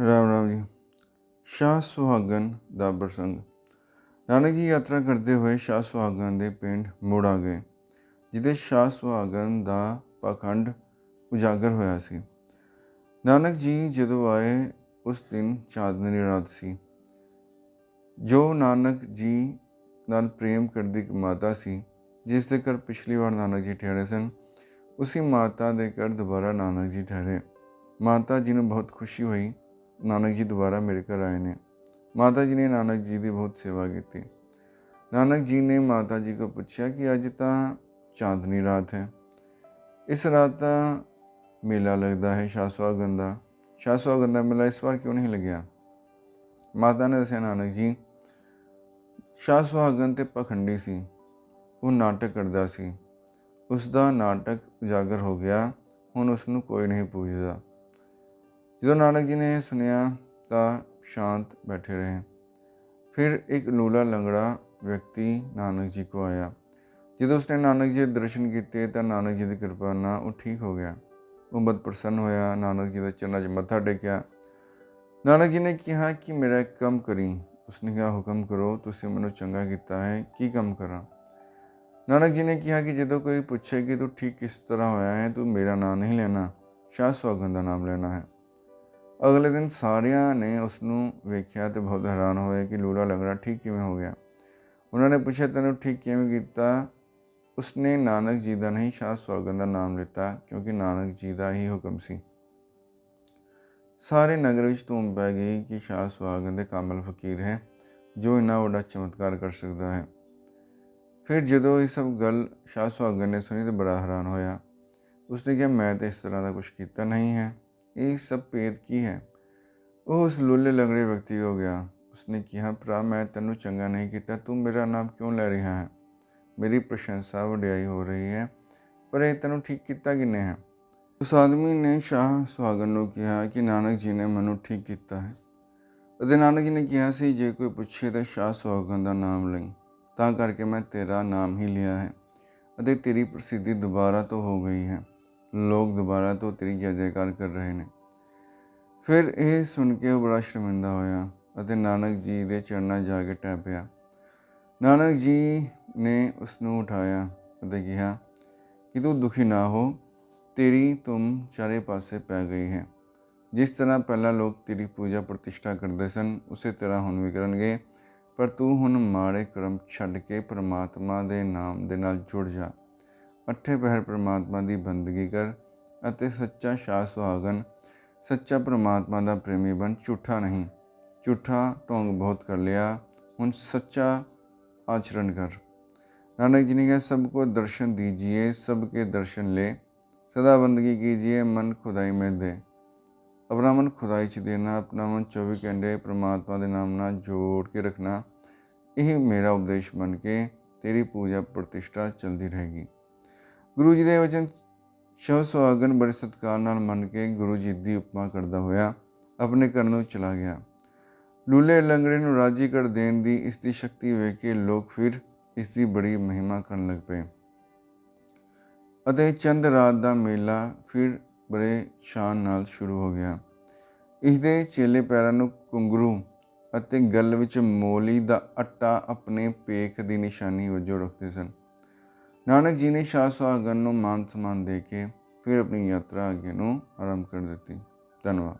ਰਾਮ ਰਾਮ ਜੀ। ਸ਼ਾਹ ਸੁਹਾਗਨ ਦਾ ਪ੍ਰਸੰਗ। ਨਾਨਕ ਜੀ ਯਾਤਰਾ ਕਰਦੇ ਹੋਏ ਸ਼ਾਹ ਸੁਹਾਗਨ ਦੇ ਪਿੰਡ ਮੁੜ ਆ ਗਏ, ਜਿੱਥੇ ਸ਼ਾਹ ਸੁਹਾਗਨ ਦਾ ਪਖੰਡ ਉਜਾਗਰ ਹੋਇਆ ਸੀ। ਨਾਨਕ ਜੀ ਜਦੋਂ ਆਏ, ਉਸ ਦਿਨ ਚਾਂਦਨੀ ਰਾਤ ਸੀ। ਜੋ ਨਾਨਕ ਜੀ ਨਾਲ ਪ੍ਰੇਮ ਕਰਦੀ ਇੱਕ ਮਾਤਾ ਸੀ, ਜਿਸ ਦੇ ਘਰ ਪਿਛਲੀ ਵਾਰ ਨਾਨਕ ਜੀ ਠਹਿਰੇ ਸਨ, ਉਸੇ ਮਾਤਾ ਦੇ ਘਰ ਦੁਬਾਰਾ ਨਾਨਕ ਜੀ ਠਹਿਰੇ। ਮਾਤਾ ਜੀ ਨੂੰ ਬਹੁਤ ਖੁਸ਼ੀ ਹੋਈ ਨਾਨਕ ਜੀ ਦੁਬਾਰਾ ਮੇਰੇ ਘਰ ਆਏ ਨੇ। ਮਾਤਾ ਜੀ ਨੇ ਨਾਨਕ ਜੀ ਦੀ ਬਹੁਤ ਸੇਵਾ ਕੀਤੀ। ਨਾਨਕ ਜੀ ਨੇ ਮਾਤਾ ਜੀ को ਪੁੱਛਿਆ ਕਿ ਅੱਜ ਤਾਂ ਚਾਂਦਨੀ ਰਾਤ ਹੈ। ਇਸ ਰਾਤ ਤਾਂ ਮੇਲਾ ਲੱਗਦਾ ਹੈ, ਸ਼ਾਹ ਸੁਹਾਗਨ ਦਾ। ਸ਼ਾਹ ਸੁਹਾਗਨ ਦਾ ਮੇਲਾ ਇਸ ਵਾਰ ਕਿਉਂ ਨਹੀਂ ਲੱਗਿਆ? ਮਾਤਾ ਨੇ ਦੱਸਿਆ, ਨਾਨਕ ਜੀ, ਸ਼ਾਹ ਸੁਹਾਗਨ ਤੇ ਪਖੰਡੀ ਸੀ। ਉਹ ਨਾਟਕ ਕਰਦਾ ਸੀ। ਉਸ ਦਾ ਨਾਟਕ ਉਜਾਗਰ ਹੋ ਗਿਆ। ਹੁਣ ਉਸ ਨੂੰ ਕੋਈ ਨਹੀਂ ਪੁੱਛਦਾ। ਜਦੋਂ ਨਾਨਕ ਜੀ ਨੇ ਇਹ ਸੁਨਿਆ ਤਾਂ ਸ਼ਾਂਤ ਬੈਠੇ ਰਹੇ, ਫਿਰ ਇੱਕ ਲੂਲਾ ਲੰਗੜਾ ਵਿਅਕਤੀ ਨਾਨਕ ਜੀ ਕੋ ਆਇਆ। ਜਦੋਂ ਉਸਨੇ ਨਾਨਕ ਜੀ ਦੇ ਦਰਸ਼ਨ ਕੀਤੇ ਤਾਂ ਨਾਨਕ ਜੀ ਦੀ ਕਿਰਪਾ ਨਾਲ ਉਹ ਠੀਕ ਹੋ ਗਿਆ। ਉਹ ਬਹੁਤ ਪ੍ਰਸੰਨ ਹੋਇਆ, ਨਾਨਕ ਜੀ ਦੇ ਚਰਨਾਂ 'ਚ ਮੱਥਾ ਟੇਕਿਆ। ਨਾਨਕ ਜੀ ਨੇ ਕਿਹਾ ਕਿ ਮੇਰਾ ਇੱਕ ਕੰਮ ਕਰੀ। ਉਸਨੇ ਕਿਹਾ, ਹੁਕਮ ਕਰੋ, ਤੁਸੀਂ ਮੈਨੂੰ ਚੰਗਾ ਕੀਤਾ ਹੈ, ਕੀ ਕੰਮ ਕਰਾਂ? ਨਾਨਕ ਜੀ ਨੇ ਕਿਹਾ ਕਿ ਜਦੋਂ ਕੋਈ ਪੁੱਛੇ ਕਿ ਤੂੰ ਠੀਕ ਕਿਸ ਤਰ੍ਹਾਂ ਹੋਇਆ ਹੈ? ਤੂੰ ਮੇਰਾ ਨਾਮ ਨਹੀਂ ਲੈਣਾ। ਸ਼ਾਹ ਸੁਹਾਗਨ ਦਾ ਨਾਮ ਲੈਣਾ ਹੈ। ਅਗਲੇ ਦਿਨ ਸਾਰਿਆਂ ਨੇ ਉਸ ਨੂੰ ਵੇਖਿਆ ਤੇ ਬਹੁਤ ਹੈਰਾਨ ਹੋਏ ਕਿ ਲੂਲਾ ਲੰਗੜਾ ਠੀਕ ਕਿਵੇਂ ਹੋ ਗਿਆ। ਉਹਨਾਂ ਨੇ ਪੁੱਛਿਆ, ਤੈਨੂੰ ਠੀਕ ਕਿਵੇਂ ਕੀਤਾ? ਉਸਨੇ ਨਾਨਕ ਜੀ ਦਾ ਨਹੀਂ, ਸ਼ਾਹ ਸੁਹਾਗਨ ਦਾ ਨਾਮ ਲਿੱਤਾ, ਕਿਉਂਕਿ ਨਾਨਕ ਜੀ ਦਾ ਹੀ ਹੁਕਮ ਸੀ। ਸਾਰੇ ਨਗਰ ਵਿੱਚ ਧੂਮ ਪੈ ਗਈ ਕਿ ਸ਼ਾਹ ਸੁਹਾਗਨ ਦੇ ਕਾਮਲ ਫਕੀਰ ਹੈ, ਜੋ ਇੰਨਾ ਵੱਡਾ ਚਮਤਕਾਰ ਕਰ ਸਕਦਾ ਹੈ। ਫਿਰ ਜਦੋਂ ਇਹ ਸਭ ਗੱਲ ਸ਼ਾਹ ਸੁਹਾਗਨ ਨੇ ਸੁਣੀ ਤਾਂ ਬੜਾ ਹੈਰਾਨ ਹੋਇਆ। ਉਸਨੇ ਕਿਹਾ, ਮੈਂ ਤਾਂ ਇਸ ਤਰ੍ਹਾਂ ਦਾ ਕੁਝ ਕੀਤਾ ਨਹੀਂ ਹੈ। ਇਹ ਸਭ ਭੇਦ ਕੀ ਹੈ ਉਹ ਉਸ ਲੁੱਲੇ ਲੰਗੜੇ ਵਿਅਕਤੀ ਹੋ ਗਿਆ ਉਸਨੇ ਕਿਹਾ ਭਰਾ ਮੈਂ ਤੈਨੂੰ ਚੰਗਾ ਨਹੀਂ ਕੀਤਾ ਤੂੰ ਮੇਰਾ ਨਾਮ ਕਿਉਂ ਲੈ ਰਿਹਾ ਹੈ ਮੇਰੀ ਪ੍ਰਸ਼ੰਸਾ ਵਡਿਆਈ ਹੋ ਰਹੀ ਹੈ ਪਰ ਇਹ ਤੈਨੂੰ ਠੀਕ ਕੀਤਾ ਕਿਨੇ ਹੈ ਉਸ ਆਦਮੀ ਨੇ ਸ਼ਾਹ ਸੁਹਾਗਨ ਨੂੰ ਕਿਹਾ ਕਿ ਨਾਨਕ ਜੀ ਨੇ ਮੈਨੂੰ ਠੀਕ ਕੀਤਾ ਹੈ ਅਤੇ ਨਾਨਕ ਜੀ ਨੇ ਕਿਹਾ ਸੀ ਜੇ ਕੋਈ ਪੁੱਛੇ ਤਾਂ ਸ਼ਾਹ ਸੁਹਾਗਨ ਦਾ ਨਾਮ ਲਈ ਤਾਂ ਕਰਕੇ ਮੈਂ ਤੇਰਾ ਨਾਮ ਹੀ ਲਿਆ ਹੈ ਅਤੇ ਤੇਰੀ ਪ੍ਰਸਿੱਧੀ ਦੁਬਾਰਾ ਤੋਂ ਹੋ ਗਈ ਹੈ ਲੋਕ ਦੁਬਾਰਾ ਤੋਂ ਤੇਰੀ ਜੈ ਜੈਕਾਰ ਕਰ ਰਹੇ ਨੇ। ਫਿਰ ਇਹ ਸੁਣ ਕੇ ਉਹ ਬੜਾ ਸ਼ਰਮਿੰਦਾ ਹੋਇਆ ਅਤੇ ਨਾਨਕ ਜੀ ਦੇ ਚਰਨਾਂ ਜਾ ਕੇ ਟਹਿ ਪਿਆ। ਨਾਨਕ ਜੀ ਨੇ ਉਸ ਨੂੰ ਉਠਾਇਆ ਅਤੇ ਕਿਹਾ, ਕਿ ਤੂੰ ਦੁਖੀ ਨਾ ਹੋ, ਤੇਰੀ ਤੁਮ ਚਾਰੇ ਪਾਸੇ ਪੈ ਗਈ ਹੈ। ਜਿਸ ਤਰ੍ਹਾਂ ਪਹਿਲਾਂ ਲੋਕ ਤੇਰੀ ਪੂਜਾ ਪ੍ਰਤਿਸ਼ਠਾ ਕਰਦੇ ਸਨ, ਉਸੇ ਤਰ੍ਹਾਂ ਹੁਣ ਵੀ ਕਰਨਗੇ। ਪਰ ਤੂੰ ਹੁਣ ਮਾੜੇ ਕਰਮ ਛੱਡ ਕੇ ਪ੍ਰਮਾਤਮਾ ਦੇ ਨਾਮ ਦੇ ਨਾਲ ਜੁੜ ਜਾ। ਅੱਠੇ ਪਹਿਰ ਪ੍ਰਮਾਤਮਾ ਦੀ ਬੰਦਗੀ ਕਰ ਅਤੇ ਸੱਚਾ ਸ਼ਾਹ ਸੁਹਾਗਨ ਸੱਚਾ ਪ੍ਰਮਾਤਮਾ ਦਾ ਪ੍ਰੇਮੀ ਬਣ, ਝੂਠਾ ਨਹੀਂ। ਝੂਠਾ ਢੋਂਗ ਬਹੁਤ ਕਰ ਲਿਆ, ਹੁਣ ਸੱਚਾ ਆਚਰਣ ਕਰ। ਨਾਨਕ ਜੀ ਨੇ ਕਿਹਾ, ਸਭ ਕੋ ਦਰਸ਼ਨ ਦੀਜੀਏ, ਸਭ ਕੇ ਦਰਸ਼ਨ ਲੈ। ਸਦਾ ਬੰਦਗੀ ਕੀਜੀਏ, ਮਨ ਖੁਦਾਈ ਮੈਂ ਦੇ। ਆਪਣਾ ਮਨ ਖੁਦਾਈ ਚ ਦੇਣਾ, ਆਪਣਾ ਮਨ 24 ਘੰਟੇ ਪ੍ਰਮਾਤਮਾ ਦੇ ਨਾਮ ਨਾਲ ਜੋੜ ਕੇ ਰੱਖਣਾ। ਇਹ ਮੇਰਾ ਉਪਦੇਸ਼ ਬਣ ਕੇ ਤੇਰੀ ਪੂਜਾ ਪ੍ਰਤਿਸ਼ਠਾ ਚਲਦੀ ਰਹੇਗੀ। ਗੁਰੂ ਜੀ ਦੇ ਵਚਨ ਸ਼ਹ ਸੁਹਾਗਨ ਬੜੇ ਸਤਿਕਾਰ ਨਾਲ ਮੰਨ ਕੇ ਗੁਰੂ ਜੀ ਦੀ ਉਪਮਾ ਕਰਦਾ ਹੋਇਆ ਆਪਣੇ ਘਰ ਨੂੰ ਚਲਾ ਗਿਆ। ਲੂਲੇ ਲੰਗੜੇ ਨੂੰ ਰਾਜੀ ਕਰ ਦੇਣ ਦੀ ਇਸ ਦੀ ਸ਼ਕਤੀ ਵੇਖ ਕੇ ਲੋਕ ਫਿਰ ਇਸ ਦੀ ਬੜੀ ਮਹਿਮਾ ਕਰਨ ਲੱਗ ਪਏ। ਅਤੇ ਚੰਦ ਰਾਤ ਦਾ ਮੇਲਾ ਫਿਰ ਬੜੇ ਸ਼ਾਨ ਨਾਲ ਸ਼ੁਰੂ ਹੋ ਗਿਆ। ਇਸ ਦੇ ਚੇਲੇ ਪੈਰਾਂ ਨੂੰ ਕੁੰਗਰੂ ਅਤੇ ਗਲ ਵਿੱਚ ਮੋਲੀ ਦਾ ਆਟਾ ਆਪਣੇ ਪੇਖ ਦੀ ਨਿਸ਼ਾਨੀ ਵਜੋਂ ਰੱਖਦੇ ਸਨ। ਨਾਨਕ ਜੀ ਨੇ ਸ਼ਾਹ ਸੁਹਾਗਨ ਨੂੰ ਮਾਨ ਸਨਮਾਨ ਦੇ ਕੇ ਫਿਰ ਆਪਣੀ ਯਾਤਰਾ ਅੱਗੇ ਨੂੰ ਆਰੰਭ ਕਰ ਦਿੱਤੀ। ਧੰਨਵਾਦ।